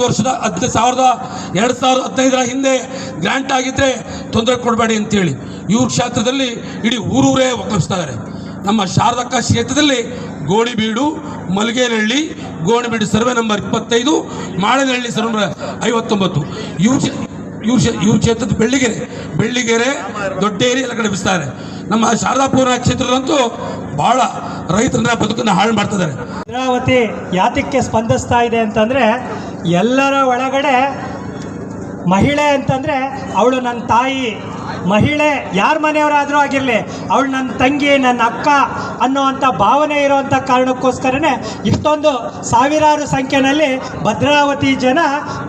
ಹದಿನೈದು ವರ್ಷದ ಹದಿನೈದು, ಸಾವಿರದ ಎರಡು ಸಾವಿರದ ಹದಿನೈದರ ಹಿಂದೆ ಗ್ರ್ಯಾಂಟ್ ಆಗಿದ್ದರೆ ತೊಂದರೆ ಕೊಡಬೇಡಿ ಅಂತೇಳಿ ಇವ್ರ ಕ್ಷೇತ್ರದಲ್ಲಿ ಇಡೀ ಊರೂರೇ ಒಕ್ಕಲಿಸ್ತಾರೆ ನಮ್ಮ ಶಾರದಕ್ಕ ಕ್ಷೇತ್ರದಲ್ಲಿ ಗೋಣಿಬೀಡು, ಮಲ್ಗೇನಹಳ್ಳಿ, ಗೋಣಿಬೀಡು ಸರ್ವೆ ನಂಬರ್ ಇಪ್ಪತ್ತೈದು, ಮಾಳನಹಳ್ಳಿ ಸರ್ವೆ ನಂಬರ್ ಐವತ್ತೊಂಬತ್ತು. ಇವ್ರ ಇವ್ರ ಇವ್ರ ಕ್ಷೇತ್ರದ ಬೆಳ್ಳಿಗೆರೆ ಬೆಳ್ಳಿಗೆರೆ, ದೊಡ್ಡೇರಿ ಎಲ್ಲ ಕಡೆ ಬಿಸ್ತಾರೆ. ನಮ್ಮ ಶಾರದಾಪುರ ಕ್ಷೇತ್ರದಂತೂ ಭಾಳ ರೈತರನ್ನ ಬದುಕನ್ನು ಹಾಳು ಮಾಡ್ತಿದ್ದಾರೆ. ಭದ್ರಾವತಿ ಯಾತಕ್ಕೆ ಸ್ಪಂದಿಸ್ತಾ ಇದೆ ಅಂತಂದರೆ ಎಲ್ಲರ ಒಳಗಡೆ ಮಹಿಳೆ ಅಂತಂದರೆ ಅವಳು ನನ್ನ ತಾಯಿ. ಮಹಿಳೆ ಯಾರ ಮನೆಯವರಾದರೂ ಆಗಿರಲಿ, ಅವಳು ನನ್ನ ತಂಗಿ ನನ್ನ ಅಕ್ಕ ಅನ್ನೋವಂಥ ಭಾವನೆ ಇರೋವಂಥ ಕಾರಣಕ್ಕೋಸ್ಕರನೇ ಇಷ್ಟೊಂದು ಸಾವಿರಾರು ಸಂಖ್ಯೆಯಲ್ಲಿ ಭದ್ರಾವತಿ ಜನ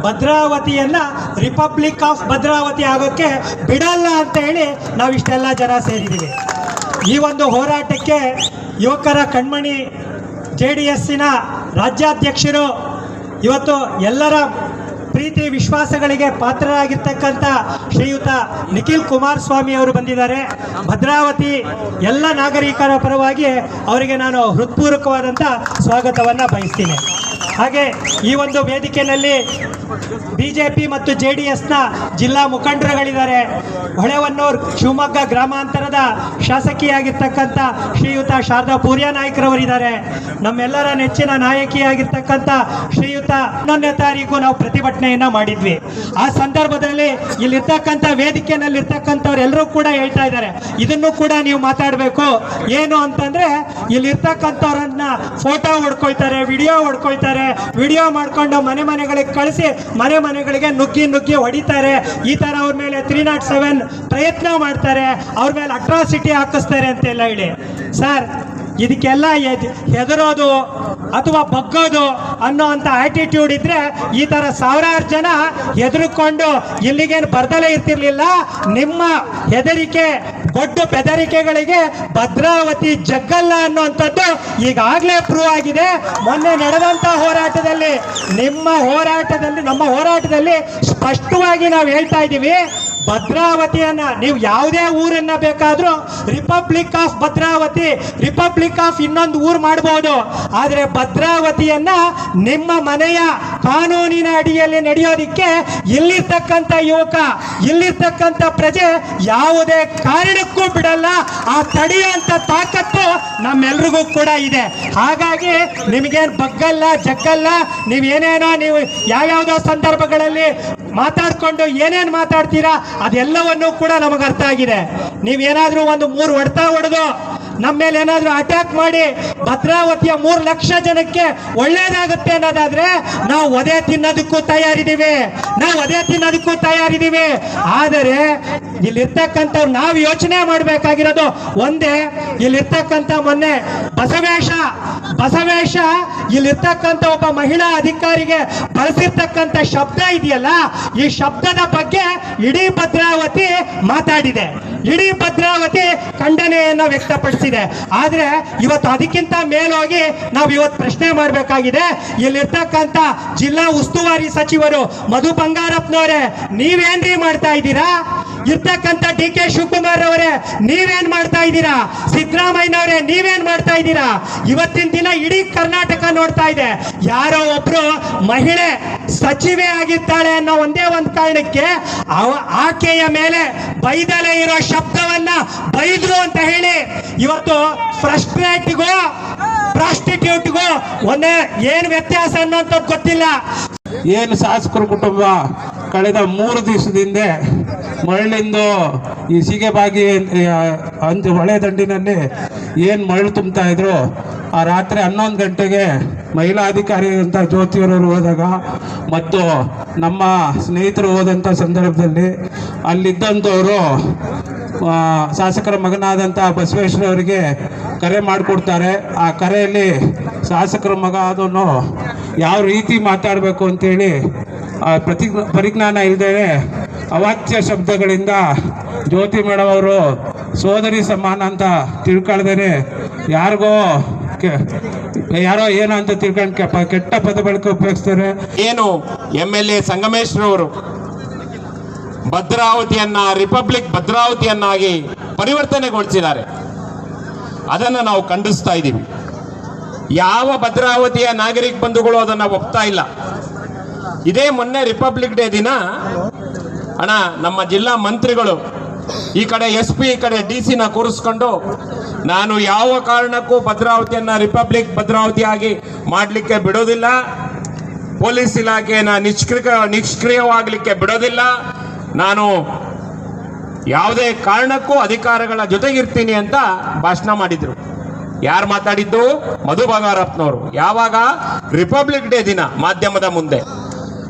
ಭದ್ರಾವತಿಯನ್ನು ರಿಪಬ್ಲಿಕ್ ಆಫ್ ಭದ್ರಾವತಿ ಆಗೋಕ್ಕೆ ಬಿಡಲ್ಲ ಅಂತ ಹೇಳಿ ನಾವು ಇಷ್ಟೆಲ್ಲ ಜನ ಸೇರಿದ್ದೀವಿ ಈ ಒಂದು ಹೋರಾಟಕ್ಕೆ ಯುವಕರ ಕಣ್ಮಣಿ ಜೆ ಡಿ ಎಸ್ಸಿನ ರಾಜ್ಯಾಧ್ಯಕ್ಷರು ಇವತ್ತು ಎಲ್ಲರ ಪ್ರೀತಿ, ವಿಶ್ವಾಸಗಳಿಗೆ ಪಾತ್ರರಾಗಿರ್ತಕ್ಕಂಥ ಶ್ರೀಯುತ ನಿಖಿಲ್ ಕುಮಾರಸ್ವಾಮಿ ಅವರು ಬಂದಿದ್ದಾರೆ. ಭದ್ರಾವತಿ ಎಲ್ಲ ನಾಗರಿಕರ ಪರವಾಗಿ ಅವರಿಗೆ ನಾನು ಹೃತ್ಪೂರ್ವಕವಾದಂಥ ಸ್ವಾಗತವನ್ನು ಬಯಸ್ತೀನಿ. ಹಾಗೆ ಈ ಒಂದು ವೇದಿಕೆಯಲ್ಲಿ ಬಿ ಜೆ ಪಿ ಮತ್ತು ಜೆ ಡಿ ಎಸ್ನ ಜಿಲ್ಲಾ ಮುಖಂಡರುಗಳಿದ್ದಾರೆ. ಹೊಳೆವನ್ನೂರ್ ಶಿವಮೊಗ್ಗ ಗ್ರಾಮಾಂತರದ ಶಾಸಕಿಯಾಗಿರ್ತಕ್ಕಂಥ ಶ್ರೀಯುತ ಶಾರದಾ ಪೂರ್ಯ ನಾಯಕರವರಿದ್ದಾರೆ. ನಮ್ಮೆಲ್ಲರ ನೆಚ್ಚಿನ ನಾಯಕಿಯಾಗಿರ್ತಕ್ಕಂಥ ಶ್ರೀಯುತ ಹನ್ನೊಂದನೇ ತಾರೀಕು ನಾವು ಪ್ರತಿಭಟನೆಯನ್ನ ಮಾಡಿದ್ವಿ. ಆ ಸಂದರ್ಭದಲ್ಲಿ ಇಲ್ಲಿರ್ತಕ್ಕಂಥ ವೇದಿಕೆಯಲ್ಲಿರ್ತಕ್ಕಂಥವ್ರೆಲ್ಲರೂ ಕೂಡ ಹೇಳ್ತಾ ಇದ್ದಾರೆ. ಇದನ್ನು ಕೂಡ ನೀವು ಮಾತಾಡಬೇಕು. ಏನು ಅಂತಂದ್ರೆ ಇಲ್ಲಿರ್ತಕ್ಕಂಥವ್ರನ್ನ ಫೋಟೋ ಹೊಡ್ಕೊಳ್ತಾರೆ, ವಿಡಿಯೋ ಹೊಡ್ಕೊಳ್ತಾರೆ. ವಿಡಿಯೋ ಮಾಡ್ಕೊಂಡು ಮನೆ ಮನೆಗಳಿಗೆ ಕಳಿಸಿ ಮನೆ ಮನೆಗಳಿಗೆ ನುಗ್ಗಿ ನುಗ್ಗಿ ಹೊಡಿತಾರೆ. ಈ ಥರ ಅವ್ರ ಮೇಲೆ ತ್ರೀ ನಾಟ್ ಸೆವೆನ್ ಪ್ರಯತ್ನ ಮಾಡ್ತಾರೆ. ಅವ್ರ ಮೇಲೆ ಅಟ್ರಾಸಿಟಿ ಹಾಕಿಸ್ತಾರೆ ಅಂತೆಲ್ಲ ಹೇಳಿ. ಸರ್ ಇದಕ್ಕೆಲ್ಲ ಹೆದರೋದು ಅಥವಾ ಬಗ್ಗೋದು ಅನ್ನೋ ಅಂತ ಆಟಿಟ್ಯೂಡ್ ಇದ್ರೆ ಈ ತರ ಸಾವಿರಾರು ಜನ ಹೆದರ್ಕೊಂಡು ಇಲ್ಲಿಗೇನು ಬರ್ದಲೇ ಇರ್ತಿರ್ಲಿಲ್ಲ. ನಿಮ್ಮ ಹೆದರಿಕೆ ದೊಡ್ಡ ಬೆದರಿಕೆಗಳಿಗೆ ಭದ್ರಾವತಿ ಜಗ್ಗಲ್ಲ ಅನ್ನುವಂಥದ್ದು ಈಗಾಗಲೇ ಪ್ರೂವ್ ಆಗಿದೆ. ಮೊನ್ನೆ ನಡೆದಂಥ ಹೋರಾಟದಲ್ಲಿ, ನಿಮ್ಮ ಹೋರಾಟದಲ್ಲಿ, ನಮ್ಮ ಹೋರಾಟದಲ್ಲಿ ಸ್ಪಷ್ಟವಾಗಿ ನಾವು ಹೇಳ್ತಾ ಇದ್ದೀವಿ. ಭದ್ರಾವತಿಯನ್ನ ನೀವು ಯಾವುದೇ ಊರನ್ನ ಬೇಕಾದ್ರೂ republic of Bhadravati republic of ಇನ್ನೊಂದು ಊರು ಮಾಡಬಹುದು ಆದರೆ ಭದ್ರಾವತಿಯನ್ನ ನಿಮ್ಮ ಮನೆಯ ಕಾನೂನಿನ ಅಡಿಯಲ್ಲಿ ನಡೆಯೋದಿಕ್ಕೆ ಇಲ್ಲಿರ್ತಕ್ಕಂಥ ಯುವಕ, ಇಲ್ಲಿರ್ತಕ್ಕಂಥ ಪ್ರಜೆ ಯಾವುದೇ ಕಾರಣಕ್ಕೂ ಬಿಡಲ್ಲ. ಆ ತಡೆಯುವಂತ ತಾಕತ್ತು ನಮ್ಮೆಲ್ರಿಗೂ ಕೂಡ ಇದೆ. ಹಾಗಾಗಿ ನಿಮಗೇನು ಬಗ್ಗಲ್ಲ, ಜಗ್ಗಲ್ಲ, ನೀವೇನೇನೋ ನೀವು ಯಾವ್ಯಾವುದೋ ಸಂದರ್ಭಗಳಲ್ಲಿ ಮಾತಾಡ್ಕೊಂಡು ಏನೇನು ಮಾತಾಡ್ತೀರಾ ಅದೆಲ್ಲವನ್ನೂ ಕೂಡ ನಮಗೆ ಅರ್ಥ ಆಗಿದೆ. ನೀವೇನಾದರೂ ಒಂದು ಮೂರು ಹೊಡೆತ ಹೊಡೆದು ನಮ್ಮ ಮೇಲೆ ಏನಾದರೂ ಅಟ್ಯಾಕ್ ಮಾಡಿ ಭದ್ರಾವತಿಯ ಮೂರು ಲಕ್ಷ ಜನಕ್ಕೆ ಒಳ್ಳೇದಾಗುತ್ತೆ ಅನ್ನೋದಾದ್ರೆ ನಾವು ಒದೆ ತಿನ್ನೋದಕ್ಕೂ ತಯಾರಿದ್ದೀವಿ. ನಾವು ಒದೆ ತಿನ್ನೋದಕ್ಕೂ ತಯಾರಿದ್ದೀವಿ. ಆದರೆ ಇಲ್ಲಿರ್ತಕ್ಕಂಥವ್ರು ನಾವು ಯೋಚನೆ ಮಾಡಬೇಕಾಗಿರೋದು ಒಂದೇ, ಇಲ್ಲಿರ್ತಕ್ಕಂಥ ಮೊನ್ನೆ ಬಸವೇಶ ಬಸವೇಶ, ಇಲ್ಲಿರ್ತಕ್ಕಂಥ ಒಬ್ಬ ಮಹಿಳಾ ಅಧಿಕಾರಿಗೆ ಬಳಸಿರ್ತಕ್ಕಂಥ ಶಬ್ದ ಇದೆಯಲ್ಲ, ಈ ಶಬ್ದದ ಬಗ್ಗೆ ಇಡೀ ಭದ್ರಾವತಿ ಮಾತಾಡಿದೆ. ಇಡೀ ಭದ್ರಾವತಿ ಖಂಡನೆಯನ್ನು ವ್ಯಕ್ತಪಡಿಸಿದೆ. ಆದರೆ ಇವತ್ತು ಅದಕ್ಕಿಂತ ಮೇಲೋಗಿ ನಾವು ಇವತ್ತು ಪ್ರಶ್ನೆ ಮಾಡಬೇಕಾಗಿದೆ. ಇಲ್ಲಿರ್ತಕ್ಕಂಥ ಜಿಲ್ಲಾ ಉಸ್ತುವಾರಿ ಸಚಿವರು ಮಧು ಬಂಗಾರಪ್ಪನವರೇ, ನೀವೇನ್ರಿ ಮಾಡ್ತಾ ಇದ್ದೀರಾ? ಇರ್ತಕ್ಕಂಥ ಡಿ ಕೆ ಶಿವಕುಮಾರ್ ಅವರೇ, ನೀವೇನ್ ಮಾಡ್ತಾ ಇದ್ದೀರಾ? ಸಿದ್ದರಾಮಯ್ಯನವರೇ, ನೀವೇನ್ ಮಾಡ್ತಾ ಇದ್ದೀರಾ? ಇವತ್ತಿನ ದಿನ ಇಡೀ ಕರ್ನಾಟಕ ನೋಡ್ತಾ ಇದೆ. ಯಾರೋ ಒಬ್ರು ಮಹಿಳೆ ಸಚಿವೆ ಆಗಿದ್ದಾಳೆ ಅನ್ನೋ ಒಂದೇ ಒಂದು ಕಾರಣಕ್ಕೆ ಆಕೆಯ ಮೇಲೆ ಬೈದಲೇ ಇರೋ ಶಬ್ದವನ್ನ ಬೈದ್ರು ಅಂತ ಹೇಳಿ ಇವತ್ತು ಫ್ರಸ್ಟ್ರೇಟ್ಗೂ ಪ್ರಾಸ್ಟಿಟ್ಯೂಟ್ಗೂ ಒಂದೇ ಏನ್ ವ್ಯತ್ಯಾಸ ಅನ್ನೋಂಥದ್ದು ಗೊತ್ತಿಲ್ಲ. ಏನು ಶಾಸಕರ ಕುಟುಂಬ, ಕಳೆದ ಮೂರು ದಿವಸದಿಂದ ಮರಳಿಂದು ಈ ಸೀಗೆಬಾಗಿ ಬಾಗಿ ಅಂಜು ಹೊಳೆ ದಂಡಿನಲ್ಲಿ ಏನು ಮರಳು ತುಂಬ್ತಾ ಇದ್ರು, ಆ ರಾತ್ರಿ ಹನ್ನೊಂದು ಗಂಟೆಗೆ ಮಹಿಳಾ ಅಧಿಕಾರಿ ಅಂತ ಜ್ಯೋತಿಯವರವರು ಹೋದಾಗ ಮತ್ತು ನಮ್ಮ ಸ್ನೇಹಿತರು ಹೋದಂಥ ಸಂದರ್ಭದಲ್ಲಿ ಅಲ್ಲಿದ್ದಂಥವರು ಶಾಸಕರ ಮಗನಾದಂಥ ಬಸವೇಶ್ವರವರಿಗೆ ಕರೆ ಮಾಡಿಕೊಡ್ತಾರೆ. ಆ ಕರೆಯಲ್ಲಿ ಶಾಸಕರ ಮಗ ಅದನ್ನು ಯಾವ ರೀತಿ ಮಾತಾಡಬೇಕು ಅಂತೇಳಿ ಪ್ರತಿ, ಪರಿಜ್ಞಾನ ಇಲ್ಲದೇ ಅವಾಚ್ಯ ಶಬ್ದಗಳಿಂದ ಜ್ಯೋತಿ ಮೇಡಮ್ ಅವರು ಸೋದರಿ ಸಮಾನ ಅಂತ ತಿಳ್ಕೊಳ್ದೇನೆ ಯಾರಿಗೋ ಯಾರೋ ಏನೋ ಅಂತ ತಿಳ್ಕೊಂಡು ಕೆಟ್ಟ ಪದ ಬಳಕೆ ಉಪಯೋಗಿಸ್ತಾರೆ. ಏನು ಎಂ ಎಲ್ ಎ ಸಂಗಮೇಶ್ವರವರು ಭದ್ರಾವತಿಯನ್ನ, ರಿಪಬ್ಲಿಕ್ ಭದ್ರಾವತಿಯನ್ನಾಗಿ ಪರಿವರ್ತನೆಗೊಳಿಸಿದ್ದಾರೆ. ಅದನ್ನು ನಾವು ಖಂಡಿಸ್ತಾ ಇದ್ದೀವಿ. ಯಾವ ಭದ್ರಾವತಿಯ ನಾಗರಿಕ ಬಂಧುಗಳು ಅದನ್ನು ಒಪ್ತಾ ಇಲ್ಲ? ಇದೇ ಮೊನ್ನೆ ರಿಪಬ್ಲಿಕ್ ಡೇ ದಿನ, ಅಣ್ಣ, ನಮ್ಮ ಜಿಲ್ಲಾ ಮಂತ್ರಿಗಳು ಈ ಕಡೆ ಎಸ್ ಪಿ ಈ ಕಡೆ ಡಿ ಸಿನ ಕೂರಿಸ್ಕೊಂಡು ನಾನು ಯಾವ ಕಾರಣಕ್ಕೂ ಭದ್ರಾವತಿಯನ್ನ ರಿಪಬ್ಲಿಕ್ ಭದ್ರಾವತಿಯಾಗಿ ಮಾಡಲಿಕ್ಕೆ ಬಿಡೋದಿಲ್ಲ. ಪೊಲೀಸ್ ಇಲಾಖೆಯನ್ನ ನಿಷ್ಕ್ರಿಯ, ನಿಷ್ಕ್ರಿಯವಾಗಲಿಕ್ಕೆ ಬಿಡೋದಿಲ್ಲ. ನಾನು ಯಾವುದೇ ಕಾರಣಕ್ಕೂ ಅಧಿಕಾರಗಳ ಜೊತೆಗಿರ್ತೀನಿ ಅಂತ ಭಾಷಣ ಮಾಡಿದ್ರು. ಯಾರು ಮಾತಾಡಿದ್ದು? ಮಧು ಬಂಗಾರಪ್ಪನವರು. ಯಾವಾಗ? ರಿಪಬ್ಲಿಕ್ ಡೇ ದಿನ, ಮಾಧ್ಯಮದ ಮುಂದೆ.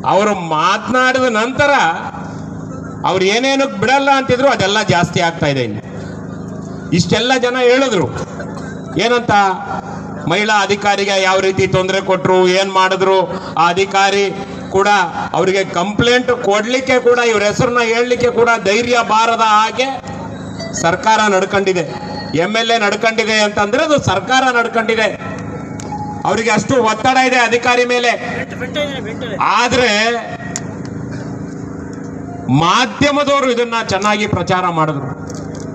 ಅವರು ಮಾತನಾಡಿದ ನಂತರ ಅವ್ರು ಏನೇನು ಬಿಡಲ್ಲ ಅಂತಿದ್ರು, ಅದೆಲ್ಲ ಜಾಸ್ತಿ ಆಗ್ತಾ ಇದೆ ಇಲ್ಲಿ. ಇಷ್ಟೆಲ್ಲ ಜನ ಹೇಳಿದ್ರು. ಏನಂತ? ಮಹಿಳಾ ಅಧಿಕಾರಿಗೆ ಯಾವ ರೀತಿ ತೊಂದರೆ ಕೊಟ್ಟರು ಏನು ಮಾಡಿದ್ರು? ಆ ಅಧಿಕಾರಿ ಕೂಡ ಅವರಿಗೆ ಕಂಪ್ಲೇಂಟ್ ಕೊಡ್ಲಿಕ್ಕೆ ಕೂಡ, ಇವ್ರ ಹೆಸರನ್ನ ಹೇಳಲಿಕ್ಕೆ ಕೂಡ ಧೈರ್ಯ ಬಾರದ ಹಾಗೆ ಸರ್ಕಾರ ನಡ್ಕೊಂಡಿದೆ. ಎಂ ಎಲ್ ಎ ನಡ್ಕೊಂಡಿದೆ ಅಂತಂದ್ರೆ ಅದು ಸರ್ಕಾರ ನಡ್ಕೊಂಡಿದೆ. ಅವರಿಗೆ ಅಷ್ಟು ಒತ್ತಡ ಇದೆ ಅಧಿಕಾರಿ ಮೇಲೆ. ಆದ್ರೆ ಮಾಧ್ಯಮದವರು ಇದನ್ನ ಚೆನ್ನಾಗಿ ಪ್ರಚಾರ ಮಾಡಿದ್ರು.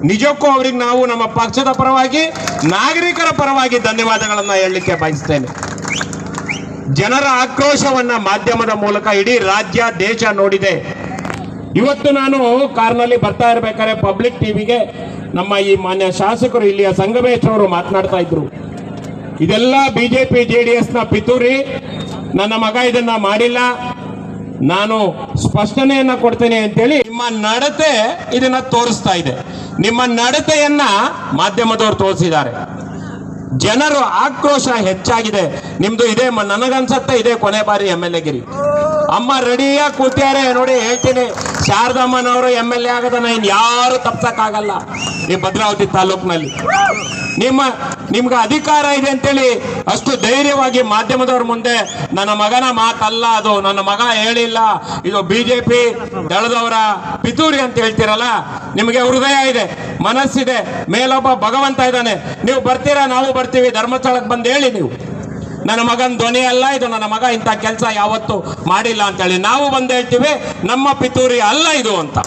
ನಿಜಕ್ಕೂ ಅವ್ರಿಗೆ ನಾವು ನಮ್ಮ ಪಕ್ಷದ ಪರವಾಗಿ ನಾಗರಿಕರ ಪರವಾಗಿ ಧನ್ಯವಾದಗಳನ್ನ ಹೇಳಲಿಕ್ಕೆ ಬಯಸ್ತೇನೆ. ಜನರ ಆಕ್ರೋಶವನ್ನ ಮಾಧ್ಯಮದ ಮೂಲಕ ಇಡೀ ರಾಜ್ಯ ದೇಶ ನೋಡಿದೆ. ಇವತ್ತು ನಾನು ಕಾರ್ನಲ್ಲಿ ಬರ್ತಾ ಇರ್ಬೇಕಾದ್ರೆ ಪಬ್ಲಿಕ್ ಟಿವಿಗೆ ನಮ್ಮ ಈ ಮಾನ್ಯ ಶಾಸಕರು ಇಲ್ಲಿಯ ಸಂಗಮೇಶ್ ಅವರು ಮಾತನಾಡ್ತಾ ಇದ್ರು. ಇದೆಲ್ಲ ಬಿಜೆಪಿ ಜೆ ಡಿ ಎಸ್ನ ಪಿತೂರಿ. ನನ್ನ ಮಗ ಇದನ್ನ ಮಾಡಿಲ್ಲ. ನಾನು ಸ್ಪಷ್ಟನೆಯನ್ನ ಕೊಡ್ತೇನೆ ಅಂತೇಳಿ ನಿಮ್ಮ ನಡತೆ ಇದನ್ನ ತೋರಿಸ್ತಾ ಇದೆ. ನಿಮ್ಮ ನಡತೆಯನ್ನ ಮಾಧ್ಯಮದವರು ತೋರಿಸಿದ್ದಾರೆ. ಜನರು ಆಕ್ರೋಶ ಹೆಚ್ಚಾಗಿದೆ. ನಿಮ್ದು ಇದೇ ನನಗನ್ಸತ್ತ ಇದೇ ಕೊನೆ ಬಾರಿ ಎಂ ಎಲ್ ಎ ಗಿರಿ. ಅಮ್ಮ ರೆಡಿಯಾಗಿ ಕೂತ್ಯಾರೆ ನೋಡಿ ಹೇಳ್ತೀನಿ. ಶಾರದಮ್ಮನವರು ಎಂ ಎಲ್ ಎ ಆಗದನ್ನ ಇನ್ ಯಾರು ತಪ್ಸಕ್ಕಾಗಲ್ಲ. ಈ ಭದ್ರಾವತಿ ತಾಲೂಕಿನಲ್ಲಿ. ನಿಮ್ಮ, ನಿಮ್ಗೆ ಅಧಿಕಾರ ಇದೆ ಅಂತೇಳಿ ಅಷ್ಟು ಧೈರ್ಯವಾಗಿ ಮಾಧ್ಯಮದವ್ರ ಮುಂದೆ ನನ್ನ ಮಗನ ಮಾತಲ್ಲ ಅದು, ನನ್ನ ಮಗ ಹೇಳಿಲ್ಲ. ಇದು ಬಿಜೆಪಿ ದಳದವರ ಪಿತೂರಿ ಅಂತ ಹೇಳ್ತೀರಲ್ಲ, ನಿಮಗೆ ಹೃದಯ ಇದೆ, ಮನಸ್ಸಿದೆ, ಮೇಲೊಬ್ಬ ಭಗವಂತ ಇದ್ದಾನೆ. ನೀವು ಬರ್ತೀರಾ? ನಾವು ಬರ್ತೀವಿ. ಧರ್ಮಸ್ಥಳಕ್ಕೆ ಬಂದು ಹೇಳಿ ನೀವು. ನನ್ನ ಮಗನ ಧ್ವನಿ ಅಲ್ಲ, ಇದು ನನ್ನ ಮಗ ಇಂಥ ಕೆಲಸ ಯಾವತ್ತು ಮಾಡಿಲ್ಲ ಅಂತೇಳಿ ನಾವು ಬಂದು ಹೇಳ್ತೀವಿ, ನಮ್ಮ ಪಿತೂರಿ ಅಲ್ಲ ಇದು ಅಂತ.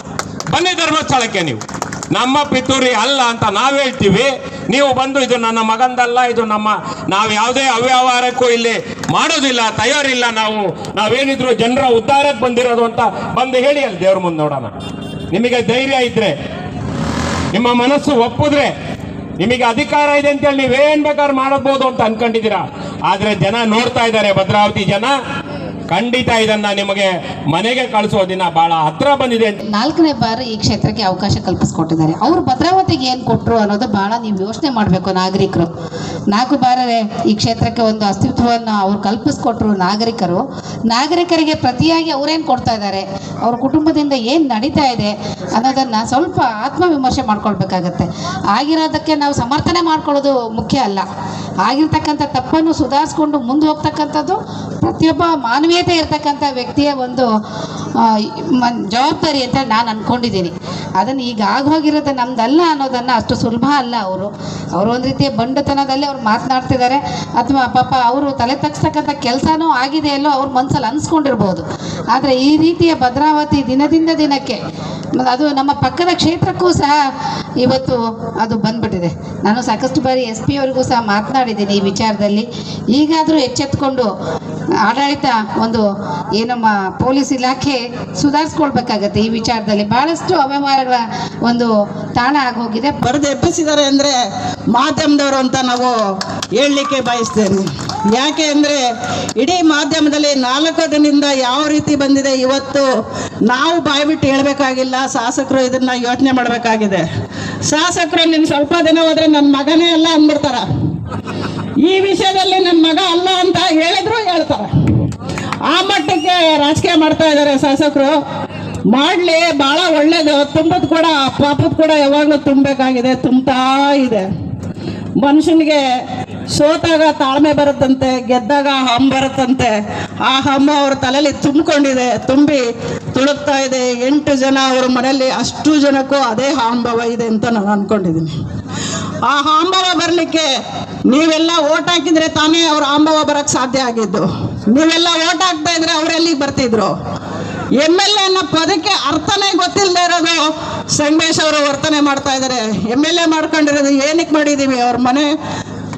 ಬನ್ನಿ ಧರ್ಮಸ್ಥಳಕ್ಕೆ ನೀವು. ನಮ್ಮ ಪಿತೂರಿ ಅಲ್ಲ ಅಂತ ನಾವು ಹೇಳ್ತೀವಿ, ನೀವು ಬಂದು ಇದು ನನ್ನ ಮಗಂದಲ್ಲ, ಇದು ನಮ್ಮ, ನಾವು ಯಾವುದೇ ಅವ್ಯವಹಾರಕ್ಕೂ ಇಲ್ಲಿ ಮಾಡೋದಿಲ್ಲ, ತಯಾರಿಲ್ಲ ನಾವು. ನಾವೇನಿದ್ರು ಜನರ ಉದ್ಧಾರಕ್ಕೆ ಬಂದಿರೋದು ಅಂತ ಬಂದು ಹೇಳಿ ಅಲ್ಲಿ ದೇವ್ರ ಮುಂದೆ ನೋಡೋಣ. ನಿಮಗೆ ಧೈರ್ಯ ಇದ್ರೆ, ನಿಮ್ಮ ಮನಸ್ಸು ಒಪ್ಪಿದ್ರೆ, ನಿಮಗೆ ಅಧಿಕಾರ ಇದೆ ಅಂತೇಳಿ ನೀವೇನ್ ಬೇಕಾದ್ರೂ ಮಾಡಬಹುದು ಅಂತ ಅನ್ಕೊಂಡಿದ್ದೀರಾ? ಆದ್ರೆ ಜನ ನೋಡ್ತಾ ಇದ್ದಾರೆ ಭದ್ರಾವತಿ ಜನ. ಖಂಡಿತ ಇದನ್ನ ನಿಮಗೆ ಮನೆಗೆ ಕಳಿಸೋ ದಿನ ಬಹಳ ಹತ್ರ ಬಂದಿದೆ ನಾಲ್ಕನೇ ಬಾರಿ ಈ ಕ್ಷೇತ್ರಕ್ಕೆ ಅವಕಾಶ ಕಲ್ಪಿಸ್ಕೊಟ್ಟಿದ್ದಾರೆ. ಅವ್ರು ಭದ್ರಾವತಿಗೆ ಏನು ಕೊಟ್ಟರು ಅನ್ನೋದು ಬಹಳ ನೀವು ಯೋಚನೆ ಮಾಡಬೇಕು ನಾಗರಿಕರು. ನಾಲ್ಕು ಬಾರಿ ಈ ಕ್ಷೇತ್ರಕ್ಕೆ ಒಂದು ಅಸ್ತಿತ್ವವನ್ನು ಅವ್ರು ಕಲ್ಪಿಸ್ಕೊಟ್ರು ನಾಗರಿಕರು. ನಾಗರಿಕರಿಗೆ ಪ್ರತಿಯಾಗಿ ಅವ್ರೇನು ಕೊಡ್ತಾ ಇದ್ದಾರೆ? ಅವ್ರ ಕುಟುಂಬದಿಂದ ಏನು ನಡೀತಾ ಇದೆ ಅನ್ನೋದನ್ನು ಸ್ವಲ್ಪ ಆತ್ಮವಿಮರ್ಶೆ ಮಾಡ್ಕೊಳ್ಬೇಕಾಗತ್ತೆ. ಆಗಿರೋದಕ್ಕೆ ನಾವು ಸಮರ್ಥನೆ ಮಾಡ್ಕೊಳ್ಳೋದು ಮುಖ್ಯ ಅಲ್ಲ. ಆಗಿರ್ತಕ್ಕಂಥ ತಪ್ಪನ್ನು ಸುಧಾರಿಸ್ಕೊಂಡು ಮುಂದೆ ಹೋಗ್ತಕ್ಕಂಥದ್ದು ಪ್ರತಿಯೊಬ್ಬ ಮಾನವೀಯತೆ ಇರತಕ್ಕಂಥ ವ್ಯಕ್ತಿಯ ಒಂದು ಜವಾಬ್ದಾರಿ ಅಂತ ನಾನು ಅಂದ್ಕೊಂಡಿದ್ದೀನಿ ಅದನ್ನು ಈಗ ಆಗೋಗಿರೋದು ನಮ್ದಲ್ಲ ಅನ್ನೋದನ್ನು ಅಷ್ಟು ಸುಲಭ ಅಲ್ಲ ಅವರು. ಅವರು ಒಂದು ರೀತಿಯ ಬಂಡತನದಲ್ಲಿ ಅವ್ರು ಮಾತನಾಡ್ತಿದ್ದಾರೆ ಅಥವಾ ಪಾಪ ಅವರು ತಲೆ ತಗ್ಸ್ತಕ್ಕಂಥ ಕೆಲಸನೂ ಆಗಿದೆ ಅಲ್ಲೋ ಅವ್ರ ಮನಸ್ಸಲ್ಲಿ ಅನ್ಸ್ಕೊಂಡಿರ್ಬೋದು. ಆದರೆ ಈ ರೀತಿಯ ಭದ್ರಾವತಿ ದಿನದಿಂದ ದಿನಕ್ಕೆ ಅದು ನಮ್ಮ ಪಕ್ಕದ ಕ್ಷೇತ್ರಕ್ಕೂ ಸಹ ಇವತ್ತು ಅದು ಬಂದ್ಬಿಟ್ಟಿದೆ. ನಾನು ಸಾಕಷ್ಟು ಬಾರಿ ಎಸ್ ಪಿ ಅವ್ರಿಗೂ ಸಹ ಮಾತನಾಡಿದ್ದೀನಿ ಈ ವಿಚಾರದಲ್ಲಿ. ಈಗಾದರೂ ಎಚ್ಚೆತ್ಕೊಂಡು ಆಡಳಿತ ಒಂದು ಏನು ಪೊಲೀಸ್ ಇಲಾಖೆ ಸುಧಾರಿಸ್ಕೊಳ್ಬೇಕಾಗತ್ತೆ ಈ ವಿಚಾರದಲ್ಲಿ. ಭಾಳಷ್ಟು ಅವ್ಯವಹಾರಗಳ ಒಂದು ತಾಣ ಆಗೋಗಿದೆ. ಬರೆದು ಎಬ್ಬಿಸಿದ್ದಾರೆ ಅಂದರೆ ಮಾಧ್ಯಮದವರು ಅಂತ ನಾವು ಹೇಳಲಿಕ್ಕೆ ಬಯಸ್ತೇನೆ. ಯಾಕೆ ಅಂದರೆ ಇಡೀ ಮಾಧ್ಯಮದಲ್ಲಿ ನಾಲ್ಕು ದಿನದಿಂದ ಯಾವ ರೀತಿ ಬಂದಿದೆ ಇವತ್ತು ನಾವು ಬಾಯ್ಬಿಟ್ಟು ಹೇಳಬೇಕಾಗಿಲ್ಲ, ಶಾಸಕರು ಇದನ್ನು ಯೋಚನೆ ಮಾಡಬೇಕಾಗಿದೆ. ಶಾಸಕರು ನಿನ್ನ ಸ್ವಲ್ಪ ದಿನ ಹೋದರೆ ನನ್ನ ಮಗನೇ ಅಲ್ಲ ಅಂದ್ಬಿಡ್ತಾರ. ಈ ವಿಷಯದಲ್ಲಿ ನನ್ನ ಮಗ ಅಲ್ಲ ಅಂತ ಹೇಳಿದ್ರು ಹೇಳ್ತಾರೆ. ಆ ಮಟ್ಟಕ್ಕೆ ರಾಜಕೀಯ ಮಾಡ್ತಾ ಇದ್ದಾರೆ ಶಾಸಕರು. ಮಾಡಲಿ ಭಾಳ ಒಳ್ಳೇದು. ತುಂಬದ್ ಕೂಡ, ಪಾಪದ ಕೂಡ ಯಾವಾಗಲೂ ತುಂಬಬೇಕಾಗಿದೆ, ತುಂಬ್ತಾ ಇದೆ. ಮನುಷ್ಯನಿಗೆ ಸೋತಾಗ ತಾಳ್ಮೆ ಬರುತ್ತಂತೆ, ಗೆದ್ದಾಗ ಹಮ್ ಬರುತ್ತಂತೆ. ಆ ಹಮ್ಮ ಅವ್ರ ತಲೆಯಲ್ಲಿ ತುಂಬಿಕೊಂಡಿದೆ, ತುಂಬಿ ತುಳುಕ್ತಾ ಇದೆ. ಎಂಟು ಜನ ಅವ್ರ ಮನೆಯಲ್ಲಿ ಅಷ್ಟು ಜನಕ್ಕೂ ಅದೇ ಅನುಭವ ಇದೆ ಅಂತ ನಾನು ಅಂದ್ಕೊಂಡಿದ್ದೀನಿ ಆ ಅಂಬವ ಬರಲಿಕ್ಕೆ ನೀವೆಲ್ಲ ಓಟ್ ಹಾಕಿದ್ರೆ ತಾನೇ ಅವ್ರ ಆಂಬವ ಬರಕ್ ಸಾಧ್ಯ ಆಗಿದ್ದು. ನೀವೆಲ್ಲ ಓಟ್ ಹಾಕ್ತಾ ಇದ್ರೆ ಅವರೆಲ್ಲಿಗೆ ಬರ್ತಿದ್ರು? ಎಂ ಎಲ್ ಎ ಅನ್ನೋ ಪದಕ್ಕೆ ಅರ್ಥನೇ ಗೊತ್ತಿಲ್ಲದೆ ಇರೋದು ಸಂಗಮೇಶ್ ಅವರು ವರ್ತನೆ ಮಾಡ್ತಾ ಇದ್ದಾರೆ ಎಂ ಎಲ್ ಎ ಮಾಡ್ಕೊಂಡಿರೋದು ಏನಕ್ಕೆ ಮಾಡಿದ್ದೀವಿ ಅವ್ರ ಮನೆ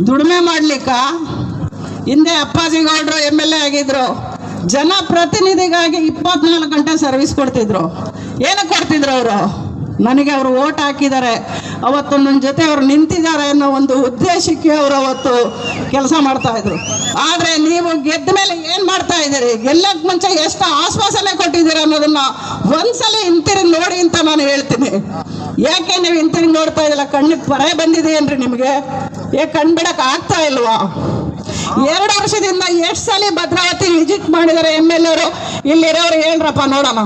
ದುಡಿಮೆ ಮಾಡ್ಲಿಕ್ಕ? ಹಿಂದೆ ಅಪ್ಪಾಜಿ ಗೌಡ್ರು ಎಂ ಎಲ್ ಎ ಆಗಿದ್ರು. ಜನಪ್ರತಿನಿಧಿಗಾಗಿ ಇಪ್ಪತ್ನಾಲ್ಕು ಗಂಟೆ ಸರ್ವಿಸ್ ಕೊಡ್ತಿದ್ರು. ಏನಕ್ಕೆ ಕೊಡ್ತಿದ್ರು ಅವರು? ನನಗೆ ಅವರು ಓಟ್ ಹಾಕಿದ್ದಾರೆ. ಅವತ್ತು ನನ್ನ ಜೊತೆ ಅವರು ನಿಂತಿದ್ದಾರೆ ಅನ್ನೋ ಒಂದು ಉದ್ದೇಶಕ್ಕೆ ಅವರು ಅವತ್ತು ಕೆಲಸ ಮಾಡ್ತಾ ಇದ್ರು. ಆದರೆ ನೀವು ಗೆದ್ದ ಮೇಲೆ ಏನು ಮಾಡ್ತಾ ಇದ್ದೀರಿ? ಗೆಲ್ಲಕ್ಕೆ ಮುಂಚೆ ಎಷ್ಟು ಆಶ್ವಾಸನೆ ಕೊಟ್ಟಿದ್ದೀರಿ ಅನ್ನೋದನ್ನ ಒಂದ್ಸಲ ಹಿಂತಿರುಗಿ ನೋಡಿ ಅಂತ ನಾನು ಹೇಳ್ತೀನಿ. ಯಾಕೆ ನೀವು ಹಿಂತಿರುಗಿ ನೋಡ್ತಾ ಇದ್ದಿಲ್ಲ ಕಣ್ಣಿಗೆ ಬಂದಿದೆ ಬಂದಿದೆಯೇನ್ರಿ ನಿಮಗೆ? ಏ, ಕಣ್ ಬಿಡಕ್ಕೆ ಆಗ್ತಾ ಇಲ್ವಾ? ಎರಡು ವರ್ಷದಿಂದ ಎಷ್ಟು ಸಲ ಭದ್ರಾವತಿ ವಿಸಿಟ್ ಮಾಡಿದ್ದಾರೆ ಎಂ ಎಲ್ ಎರು ಇಲ್ಲಿರೋರು ಹೇಳ್ರಪ್ಪ ನೋಡೋಣ.